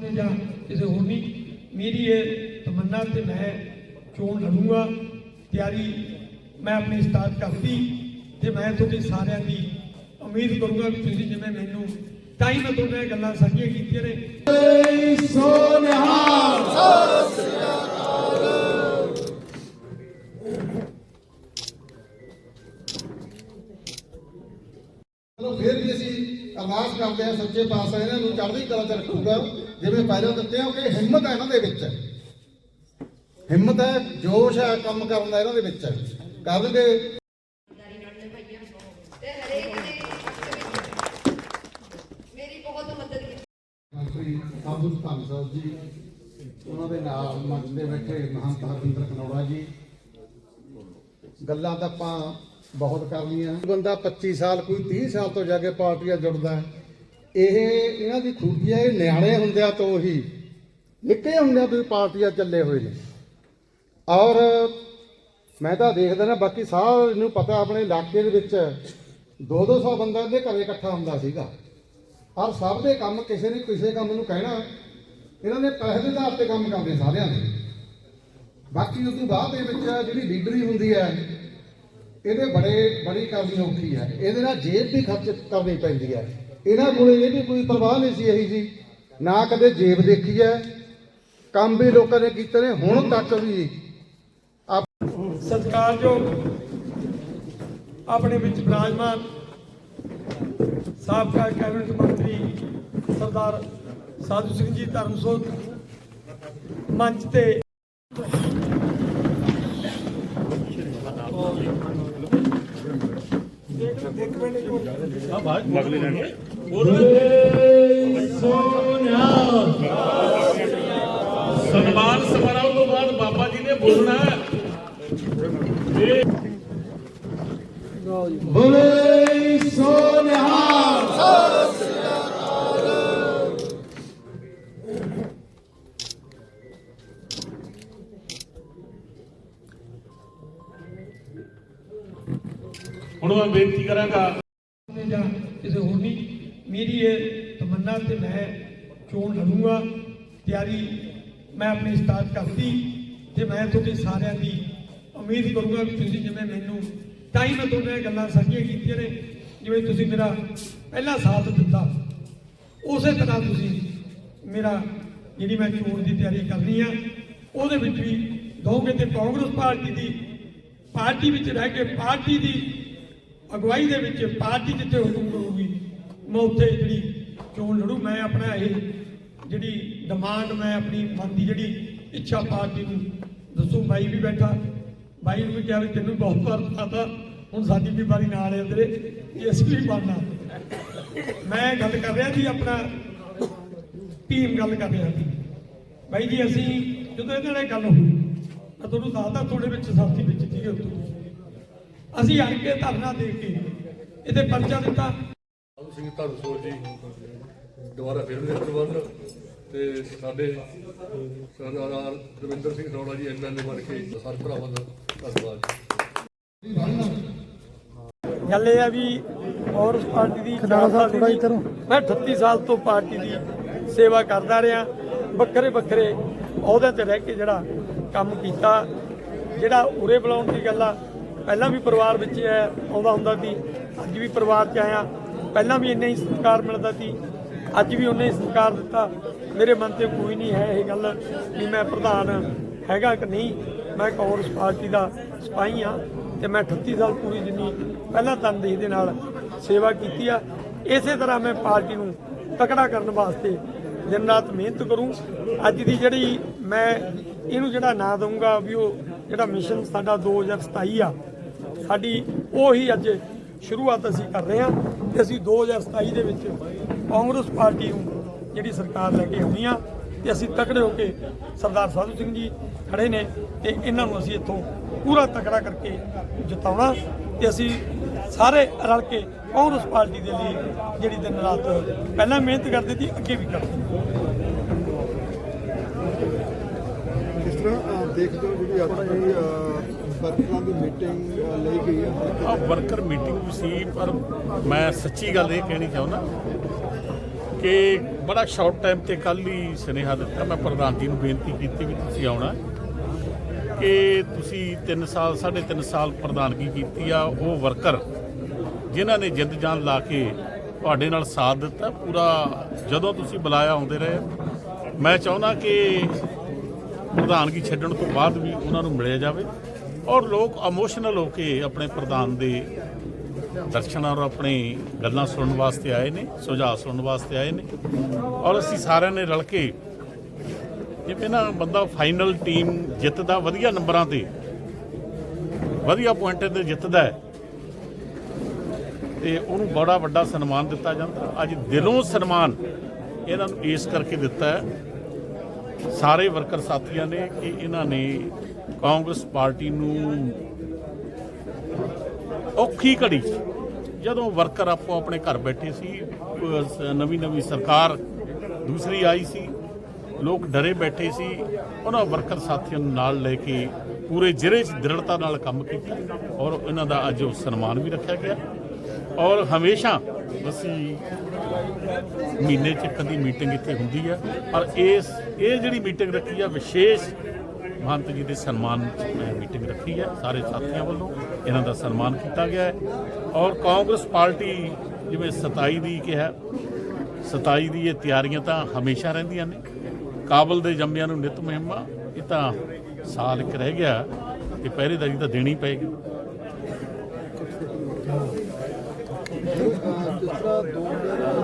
ਨੇ ਜਾਂ ਕਿਸੇ ਹੋਰ ਨਹੀਂ ਮੇਰੀ ਇਹ ਤਮੰਨਾ ਤੇ ਮੈਂ ਚੋਣ ਲੜੂੰਗਾ। ਤਿਆਰੀ ਮੈਂ ਆਪਣੀ ਸਟਾਰਟ ਕਰਤੀ ਤੇ ਮੈਂ ਤੁਹਾਡੇ ਸਾਰਿਆਂ ਦੀ ਉਮੀਦ ਕਰੂੰਗਾ ਵੀ ਤੁਸੀਂ ਜਿਵੇਂ ਮੈਨੂੰ ਤਾਂ ਹੀ ਮੈਂ ਤੁਹਾਡੇ ਨਾਲ ਗੱਲਾਂ ਸਾਂਝੀਆਂ ਕੀਤੀਆਂ ਨੇ। ਚਲੋ ਫਿਰ ਵੀ ਅਸੀਂ ਅਰਦਾਸ ਕਰਦੇ ਹਾਂ ਸੱਚੇ ਪਾਤਸ਼ਾਹ ਇਹਨਾਂ ਨੂੰ ਚੜ੍ਹਦੀ ਕਲਾ ਚ ਰੱਖੂਗਾ। ਜਿਵੇਂ ਪਹਿਲਾਂ ਦਿੱਤੇ ਹੋ ਕਿ ਹਿੰਮਤ ਹੈ ਇਹਨਾਂ ਦੇ ਵਿੱਚ। ਹਿੰਮਤ ਹੈ ਜੋਸ਼ ਹੈ ਕੰਮ ਕਰਨ ਦਾ ਇਹਨਾਂ ਦੇ ਵਿੱਚ। ਕਰਨਗੇ ਸਾਧੂ ਧੰਨ ਸਾਹਿਬ ਜੀ ਉਹਨਾਂ ਦੇ ਨਾਲ ਮੰਚ ਦੇ ਬੈਠੇ ਮਹੰਤ ਹਰਵਿੰਦਰ ਕਨੌੜਾ ਜੀ। ਗੱਲਾਂ ਤਾਂ ਆਪਾਂ ਬਹੁਤ ਕਰ ਲਈਆਂ ਬੰਦਾ 25 ਸਾਲ ਕੋਈ 30 ਸਾਲ ਤੋਂ ਜਾ ਕੇ ਪਾਰਟੀਆਂ ਜੁੜਦਾ ਹੈ। ਇਹ ਇਹਨਾਂ ਦੀ ਖੂਬੀ ਹੈ, ਇਹ ਨਿਆਣੇ ਹੁੰਦਿਆਂ ਤੋਂ ਹੀ, ਨਿੱਕੇ ਹੁੰਦਿਆਂ ਤੋਂ ਹੀ ਪਾਰਟੀਆਂ ਚੱਲੇ ਹੋਏ ਨੇ। ਔਰ ਮੈਂ ਤਾਂ ਦੇਖਦਾ ਨਾ ਬਾਕੀ ਸਾਰਿਆਂ ਨੂੰ ਪਤਾ ਆਪਣੇ ਇਲਾਕੇ ਦੇ ਵਿੱਚ 2-200 ਬੰਦਾ ਦੇ ਘਰੇ ਇਕੱਠਾ ਹੁੰਦਾ ਸੀਗਾ। ਔਰ ਸਭ ਦੇ ਕੰਮ ਕਿਸੇ ਨੇ ਕਿਸੇ ਕੰਮ ਨੂੰ ਕਹਿਣਾ, ਇਹਨਾਂ ਨੇ ਪੈਸੇ ਦੇ ਆਧਾਰ ਤੇ ਕੰਮ ਕਰਦੇ ਸਾਰਿਆਂ ਦੇ ਬਾਕੀ ਉਸ ਤੋਂ ਬਾਅਦ ਦੇ ਵਿੱਚ ਜਿਹੜੀ ਲੀਡਰੀ ਹੁੰਦੀ ਹੈ, ਇਹਦੇ ਬੜੇ, ਬੜੀ ਕਰਨੀ ਔਖੀ ਹੈ। ਇਹਦੇ ਨਾਲ ਜੇਬ ਵੀ ਖਰਚ ਕਰਨੀ ਪੈਂਦੀ ਹੈ। ਇਹਨਾਂ ਕੋਲੇ ਇਹ ਵੀ ਕੋਈ ਪਰਵਾਹ ਨਹੀਂ ਸੀ ਇਹੀ ਜੀ। ਨਾ ਕਦੇ ਜੇਬ ਦੇਖੀ ਹੈ। ਕੰਮ ਵੀ ਲੋਕਾਂ ਨੇ ਕੀਤੇ ਨੇ, ਹੁਣ ਤੱਕ ਵੀ। ਸਤਿਕਾਰਯੋਗ ਆਪਣੇ ਵਿੱਚ ਬਿਰਾਜਮਾਨ ਸਾਬਕਾ ਕੈਬਨਿਟ ਮੰਤਰੀ ਸਰਦਾਰ ਸਾਧੂ ਸਿੰਘ ਜੀ ਧਰਮਸੋਤ ਮੰਚ ਤੇ ਇੱਕ ਸਨਮਾਨ ਸਮਾਰੋਹ ਤੋਂ ਬਾਅਦ ਬਾਬਾ ਜੀ ਨੇ ਬੋਲਣਾ ਹੈ। ਬੋਲੇ ਸੋਨਿਹਾ ਹੁਣ ਮੈਂ ਬੇਨਤੀ ਕਰਾਂਗਾ। ਜਾਂ ਕਿਸੇ ਹੋਰ ਨਹੀਂ। ਮੇਰੀ ਇਹ ਤਮੰਨਾ ਤੇ ਮੈਂ ਚੋਣ ਲੜੂੰਗਾ। ਤਿਆਰੀ ਮੈਂ ਆਪਣੀ ਸਟਾਰਟ ਕਰਤੀ। ਤੇ ਮੈਂ ਤੁਹਾਡੇ ਸਾਰਿਆਂ ਦੀ ਉਮੀਦ ਕਰੂੰਗਾ ਵੀ ਤੁਸੀਂ ਜਿਵੇਂ ਮੈਨੂੰ ਤਾਂ ਹੀ ਮੈਂ ਤੁਹਾਡੇ ਨਾਲ ਗੱਲਾਂ ਸਾਂਝੀਆਂ ਕੀਤੀਆਂ ਨੇ, ਜਿਵੇਂ ਤੁਸੀਂ ਮੇਰਾ ਪਹਿਲਾ ਸਾਥ ਦਿੱਤਾ। ਉਸੇ ਤਰ੍ਹਾਂ ਤੁਸੀਂ ਮੇਰਾ ਜਿਹੜੀ ਮੈਂ ਚੋਣ ਦੀ ਤਿਆਰੀ ਕਰਨੀ ਆ, ਉਹਦੇ ਵਿੱਚ ਵੀ ਦੋਗੇ ਤੇ ਕਾਂਗਰਸ ਪਾਰਟੀ ਦੀ, ਪਾਰਟੀ ਵਿੱਚ ਰਹਿ ਕੇ ਪਾਰਟੀ ਦੀ ਅਗਵਾਈ ਦੇ ਵਿੱਚ ਪਾਰਟੀ ਜਿੱਥੇ ਹੁਕਮ ਕਰੂਗੀ, ਮੈਂ ਉੱਥੇ ਜਿਹੜੀ ਚੋਣ ਲੜੂ, ਮੈਂ ਆਪਣਾ ਇਹ ਜਿਹੜੀ ਡਿਮਾਂਡ ਮੈਂ ਆਪਣੀ ਮਨ ਦੀ ਜਿਹੜੀ ਇੱਛਾ ਪਾਰਟੀ ਨੂੰ ਦੱਸੂ, ਬਾਈ ਵੀ ਬੈਠਾ, ਬਾਈ ਨੂੰ ਵੀ ਕਿਹਾ ਵੀ ਤੈਨੂੰ ਬਹੁਤ ਵਾਰ ਪਤਾ, ਹੁਣ ਸਾਡੀ ਵੀ ਵਾਰੀ ਨਾਲ ਹੈ ਤੇਰੇ ਕਿ ਅਸੀਂ ਵੀ ਬਣਨਾ। ਮੈਂ ਗੱਲ ਕਰ ਰਿਹਾ ਸੀ, ਆਪਣਾ ਟੀਮ ਗੱਲ ਕਰ ਰਿਹਾ ਸੀ। ਬਾਈ ਜੀ, ਅਸੀਂ ਜਦੋਂ ਇਹਦੇ ਨਾਲ ਗੱਲ ਹੋਈ, ਮੈਂ ਤੁਹਾਨੂੰ ਦੱਸਦਾ, ਤੁਹਾਡੇ ਵਿੱਚ ਸਾਥੀ ਵਿੱਚ ਸੀਗੇ ਉੱਥੇ। ਅਸੀਂ ਅੜ ਕੇ ਧਰਨਾ ਦੇ ਕੇ ਇਹਦੇ ਪਰਚਾ ਦਿੱਤਾ। ਸਾਧੂ ਸਿੰਘ ਧਰਮਸੋਰ ਜੀ ਦੁਬਾਰਾ ਫਿਰ ਮਿਨਿਸਟਰ ਬਣ ਤੇ ਸਾਡੇ ਸਰਦਾਰ ਰਵਿੰਦਰ ਸਿੰਘ ਰੌਲਾ ਜੀ ਐਮਐਲਏ ਬਣ ਕੇ ਸਾਰੇ ਭਰਾਵਾਂ ਦਾ ਧੰਨਵਾਦ। ਗੱਲ ਇਹ ਆ ਵੀ ਕਾਂਗਰਸ ਪਾਰਟੀ ਦੀ ਮੈਂ 38 ਸਾਲ ਤੋਂ ਪਾਰਟੀ ਦੀ ਸੇਵਾ ਕਰਦਾ ਰਿਹਾ। ਵੱਖਰੇ ਵੱਖਰੇ ਅਹੁਦਿਆਂ ਤੇ ਰਹਿ ਕੇ ਜਿਹੜਾ ਕੰਮ ਕੀਤਾ ਜਿਹੜਾ ਉਰੇ ਬੁਲਾਉਣ ਦੀ ਗੱਲ ਆ ਪਹਿਲਾਂ ਵੀ ਪਰਿਵਾਰ ਵਿੱਚ ਆਉਂਦਾ ਹੁੰਦਾ ਸੀ, ਅੱਜ ਵੀ ਪਰਿਵਾਰ 'ਚ ਆਇਆ। ਪਹਿਲਾਂ ਵੀ ਇੰਨਾ ਹੀ ਸਤਿਕਾਰ ਮਿਲਦਾ ਸੀ, ਅੱਜ ਵੀ ਉਹਨੇ ਹੀ ਸਤਿਕਾਰ ਦਿੱਤਾ। ਮੇਰੇ ਮਨ ਤੇ ਕੋਈ ਨਹੀਂ ਹੈ ਇਹ ਗੱਲ ਵੀ ਮੈਂ ਪ੍ਰਧਾਨ ਹੈਗਾ ਕਿ ਨਹੀਂ। ਮੈਂ ਕਾਂਗਰਸ ਪਾਰਟੀ ਦਾ ਸਿਪਾਹੀ ਆ ਤੇ ਮੈਂ 38 ਸਾਲ ਪੂਰੀ ਜਿੰਨੀ ਪਹਿਲਾਂ ਤਨਦੇਹੀ ਦੇ ਨਾਲ ਸੇਵਾ ਕੀਤੀ ਆ। ਇਸੇ ਤਰ੍ਹਾਂ ਮੈਂ ਪਾਰਟੀ ਨੂੰ ਤਕੜਾ ਕਰਨ ਵਾਸਤੇ ਦਿਨ ਰਾਤ ਮਿਹਨਤ ਕਰੂੰ। ਅੱਜ ਦੀ ਜਿਹੜੀ ਮੈਂ ਇਹਨੂੰ ਜਿਹੜਾ ਨਾਂ ਦਊਂਗਾ ਵੀ ਉਹ ਜਿਹੜਾ ਮਿਸ਼ਨ ਸਾਡਾ 2027 ਆ, ਸਾਡੀ ਉਹੀ ਅੱਜ ਸ਼ੁਰੂਆਤ ਅਸੀਂ ਕਰ ਰਹੇ ਹਾਂ ਤੇ ਅਸੀਂ 2027 ਦੇ ਵਿੱਚ ਕਾਂਗਰਸ ਪਾਰਟੀ ਨੂੰ ਜਿਹੜੀ ਸਰਕਾਰ ਲੈ ਕੇ ਆਉਣੀ ਆ ਤੇ ਅਸੀਂ ਤਕੜੇ ਹੋ ਕੇ ਸਰਦਾਰ ਸਾਧੂ ਸਿੰਘ ਜੀ ਖੜੇ ਨੇ ਤੇ ਇਹਨਾਂ ਨੂੰ ਅਸੀਂ ਇੱਥੋਂ ਪੂਰਾ ਤਕੜਾ ਕਰਕੇ ਜਿਤਾਉਣਾ ਤੇ ਅਸੀਂ ਸਾਰੇ ਰਲ ਕੇ ਕਾਂਗਰਸ ਪਾਰਟੀ ਦੇ ਲਈ ਜਿਹੜੀ ਦਿਨ ਰਾਤ ਪਹਿਲਾਂ ਮਿਹਨਤ ਕਰਦੇ ਸੀ, ਅੱਗੇ ਵੀ ਕਰਦੇ ਹਾਂ। ਕਿਸ ਤਰ੍ਹਾਂ ਅਹ, ਦੇਖਦੇ ਹੋ ਜਿਹੜੀ ਅੱਜ ਦੀ ਵਰਕਰਾਂ ਦੀ ਮੀਟਿੰਗ ਲਈ ਗਈ ਹੈ। ਆ ਵਰਕਰ ਮੀਟਿੰਗ ਵੀ ਸੀ, ਪਰ ਮੈਂ ਸੱਚੀ ਗੱਲ ਇਹ ਕਹਿਣੀ ਚਾਹੁੰਦਾ ਕਿ ਬੜਾ ਸ਼ਾਰਟ ਟਾਈਮ ਤੇ ਕੱਲ ਹੀ ਸੁਨੇਹਾ ਦਿੱਤਾ। ਮੈਂ ਪ੍ਰਧਾਨ ਜੀ ਨੂੰ ਬੇਨਤੀ ਕੀਤੀ ਵੀ ਤੁਸੀਂ ਆਉਣਾ। ਕਿ ਤੁਸੀਂ 3 ਸਾਲ 3.5 ਸਾਲ ਪ੍ਰਧਾਨਗੀ ਕੀਤੀ ਆ, ਉਹ ਵਰਕਰ ਜਿਨ੍ਹਾਂ ਨੇ ਜਿੰਦ ਜਾਨ ਲਾ ਕੇ ਤੁਹਾਡੇ ਨਾਲ ਸਾਥ ਦਿੱਤਾ, ਪੂਰਾ ਜਦੋਂ ਤੁਸੀਂ ਬੁਲਾਇਆ ਆਉਂਦੇ ਰਹੇ। ਮੈਂ ਚਾਹੁੰਦਾ ਕਿ ਪ੍ਰਧਾਨਗੀ ਛੱਡਣ ਤੋਂ ਬਾਅਦ ਵੀ ਉਹਨਾਂ ਨੂੰ ਮਿਲਿਆ ਜਾਵੇ ਔਰ ਲੋਕ ਇਮੋਸ਼ਨਲ ਹੋ ਕੇ ਆਪਣੇ ਪ੍ਰਧਾਨ ਦੇ ਦਰਸ਼ਨਾਂ ਔਰ ਆਪਣੀ ਗੱਲਾਂ ਸੁਣਨ ਵਾਸਤੇ ਆਏ ਨੇ, ਸੁਝਾਅ ਸੁਣਨ ਵਾਸਤੇ ਆਏ ਨੇ ਔਰ ਅਸੀਂ ਸਾਰਿਆਂ ਨੇ ਰਲ ਕੇ ਜਿਵੇਂ ਨਾ ਬੰਦਾ ਫਾਈਨਲ ਟੀਮ ਜਿੱਤਦਾ, ਵਧੀਆ ਨੰਬਰਾਂ ਤੇ, ਵਧੀਆ ਪੁਆਇੰਟਾਂ ਤੇ ਜਿੱਤਦਾ ਹੈ ਤੇ ਉਹਨੂੰ ਬੜਾ ਵੱਡਾ ਸਨਮਾਨ ਦਿੱਤਾ ਜਾਂਦਾ। ਅੱਜ ਦਿਲੋਂ ਸਨਮਾਨ ਇਹਨਾਂ ਨੂੰ ਇਸ ਕਰਕੇ ਦਿੱਤਾ ਹੈ ਸਾਰੇ ਵਰਕਰ ਸਾਥੀਆਂ ਨੇ ਕਿ ਇਹਨਾਂ ਨੇ ਕਾਂਗਰਸ ਪਾਰਟੀ ਨੂੰ ਔਖੀ ਘੜੀ 'ਚ ਜਦੋਂ ਵਰਕਰ ਆਪੋ ਆਪਣੇ ਘਰ ਬੈਠੇ ਸੀ ਨਵੀਂ ਨਵੀਂ ਸਰਕਾਰ ਦੂਸਰੀ ਆਈ ਸੀ, ਲੋਕ ਡਰੇ ਬੈਠੇ ਸੀ, ਉਹਨਾਂ ਵਰਕਰ ਸਾਥੀਆਂ ਨੂੰ ਨਾਲ ਲੈ ਕੇ ਪੂਰੇ ਜ਼ਿਲ੍ਹੇ 'ਚ ਦ੍ਰਿੜਤਾ ਨਾਲ ਕੰਮ ਕੀਤਾ ਔਰ ਇਹਨਾਂ ਦਾ ਅੱਜ ਸਨਮਾਨ ਵੀ ਰੱਖਿਆ ਗਿਆ। ਔਰ ਹਮੇਸ਼ਾ ਅਸੀਂ ਮਹੀਨੇ 'ਚ ਕਦੀ ਮੀਟਿੰਗ ਇੱਥੇ ਹੁੰਦੀ ਹੈ ਪਰ ਇਸ, ਇਹ ਜਿਹੜੀ ਮੀਟਿੰਗ ਰੱਖੀ ਆ, ਵਿਸ਼ੇਸ਼ ਮਹੰਤ ਜੀ ਦੇ ਸਨਮਾਨ 'ਚ ਮੈਂ ਮੀਟਿੰਗ ਰੱਖੀ ਹੈ ਸਾਰੇ ਸਾਥੀਆਂ ਵੱਲੋਂ ਇਹਨਾਂ ਦਾ ਸਨਮਾਨ ਕੀਤਾ ਗਿਆ ਹੈ। ਔਰ ਕਾਂਗਰਸ ਪਾਰਟੀ ਜਿਵੇਂ 27 ਦੀ ਕਿਹਾ 27 ਦੀ ਇਹ ਤਿਆਰੀਆਂ ਤਾਂ ਹਮੇਸ਼ਾ ਰਹਿੰਦੀਆਂ ਨੇ, ਕਾਬਲ ਦੇ ਜੰਮਿਆਂ ਨੂੰ ਨਿਤ ਮੁਹਿੰਮਾਂ, ਇਹ ਤਾਂ ਸਾਲ ਇੱਕ ਰਹਿ ਗਿਆ, ਤੇ ਪਹਿਰੇਦਾਰੀ ਤਾਂ ਦੇਣੀ ਪਏਗੀ। ਜਿਸ ਤਰ੍ਹਾਂ 2000